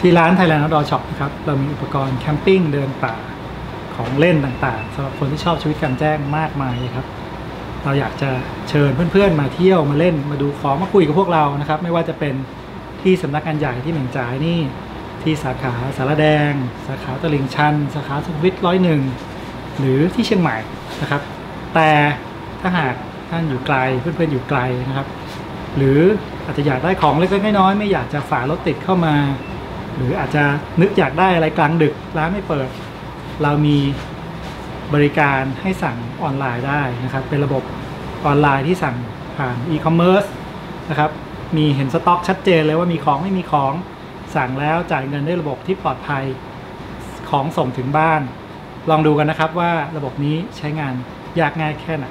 ที่ร้าน Thailand Outdoor Shop นะครับ เรามีอุปกรณ์แคมปิ้งเดินป่าของเล่นต่างๆสำหรับคนที่ชอบชีวิตกลางแจ้งมากมายเลยครับ เราอยากจะเชิญเพื่อนๆ มาเที่ยวมาเล่นมาดูของมาคุยกับพวกเรานะครับ ไม่ว่าจะเป็นที่สำนักงานใหญ่ที่เหม่งจ่ายนี่ที่สาขาสารแดง สาขาตลิ่งชัน สาขาสุขมวิทร้อยหนึ่งหรือที่เชียงใหม่นะครับ แต่ถ้าหากท่านอยู่ไกลเพื่อนๆอยู่ไกลนะครับ หรืออาจจะอยากได้ของเล็กๆน้อยๆไม่อยากจะฝ่ารถติดเข้ามา หรืออาจจะนึกอยากได้อะไรกลางดึกร้านไม่เปิด เรามีบริการให้สั่งออนไลน์ได้นะครับ เป็นระบบออนไลน์ที่สั่งผ่านอีคอมเมิร์ซนะครับมีเห็นสต็อกชัดเจนเลยว่ามีของไม่มีของสั่งแล้วจ่ายเงินด้วยระบบที่ปลอดภัยของส่งถึงบ้าน ลองดูกันนะครับว่าระบบนี้ใช้งานยากง่ายแค่ไหน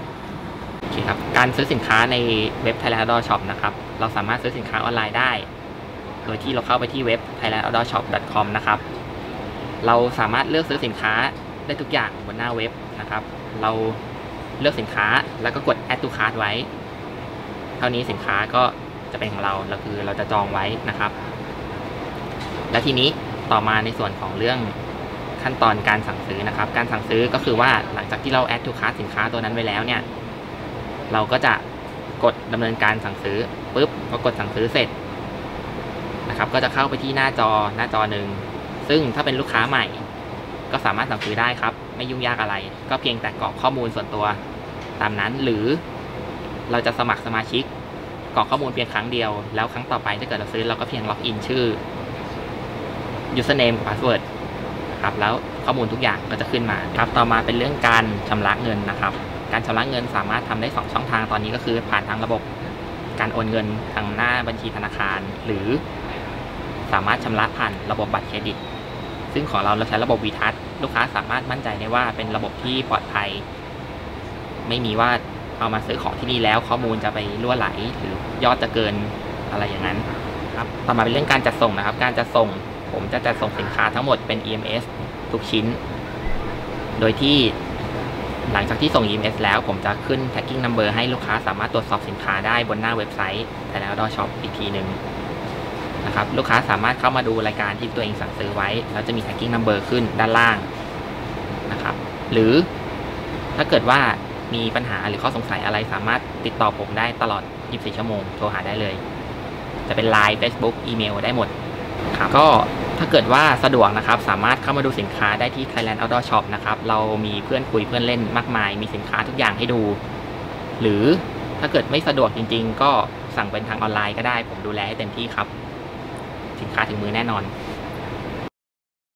โอเคครับการซื้อสินค้าในเว็บ Thailand Shop นะครับ เราสามารถซื้อสินค้าออนไลน์ได้ โดยที่เราเข้าไปที่เว็บ thailandoutdoorshop.com นะครับ เราสามารถเลือกซื้อสินค้าได้ทุกอย่างบนหน้าเว็บนะครับ เราเลือกสินค้าแล้วก็กด add to cart ไว้ เท่านี้สินค้าก็จะเป็นของเราเราคือเราจะจองไว้นะครับ และทีนี้ต่อมาในส่วนของเรื่องขั้นตอนการสั่งซื้อนะครับ การสั่งซื้อก็คือว่าหลังจากที่เรา add to cart สินค้าตัวนั้นไว้แล้วเนี่ย เราก็จะกดดำเนินการสั่งซื้อปุ๊บพอกดสั่งซื้อเสร็จ นะครับ ก็จะเข้าไปที่หน้าจอหน้าจอหนึ่งซึ่งถ้าเป็นลูกค้าใหม่ ก็สามารถสั่งซื้อได้ครับ ไม่ยุ่งยากอะไร ก็เพียงแต่กรอกข้อมูลส่วนตัวตามนั้นหรือเราจะสมัครสมาชิกกรอกข้อมูลเพียงครั้งเดียวแล้วครั้งต่อไปถ้าเกิดเราซื้อเราก็เพียงล็อกอินชื่อ username กับ password ครับแล้วข้อมูลทุกอย่างก็จะขึ้นมาครับต่อมาเป็นเรื่องการชำระเงินนะครับ การชำระเงินสามารถทำได้ 2 ช่องทางตอนนี้ก็คือผ่านทางระบบการโอนเงินทางหน้าบัญชีธนาคาร หรือ สามารถชำระผ่านระบบบัตรเครดิต ซึ่งของเราเราใช้ระบบวีทัศลูกค้าสามารถมั่นใจได้ว่าเป็นระบบที่ปลอดภัย ไม่มีว่าเอามาซื้อของที่นี่แล้วข้อมูลจะไปล่วไหลหรือยอดจะเกินอะไรอย่างนั้นครับต่อมาเป็นเรื่องการจัดส่งนะครับ การจัดส่งผมจะจัดส่งสินค้าทั้งหมดเป็น EMS ทุกชิ้น โดยที่หลังจากที่ส่ง EMS แล้วผมจะขึ้น tracking number ให้ลูกค้าสามารถตรวจสอบสินค้าได้บนหน้าเว็บไซต์ Thailand Outdoor Shop อีกทีหนึ่ง นะครับลูกค้าสามารถเข้ามาดูรายการที่ตัวเองสั่งซื้อไว้ แล้วจะมี tracking number ขึ้นด้านล่างนะครับ หรือถ้าเกิดว่ามีปัญหาหรือข้อสงสัยอะไรสามารถติดต่อผมได้ตลอด 24 ชั่วโมง โทรหาได้เลย จะเป็น Line Facebook อีเมลได้หมดครับก็ถ้าเกิดว่าสะดวกนะครับ สามารถเข้ามาดูสินค้าได้ที่ Thailand Outdoor Shop นะครับ เรามีเพื่อนคุยเพื่อนเล่นมากมาย มีสินค้าทุกอย่างให้ดู หรือถ้าเกิดไม่สะดวกจริง ๆ ก็สั่งเป็นทางออนไลน์ก็ได้ ผมดูแลให้เต็มที่ครับ สินค้าถึงมือแน่นอน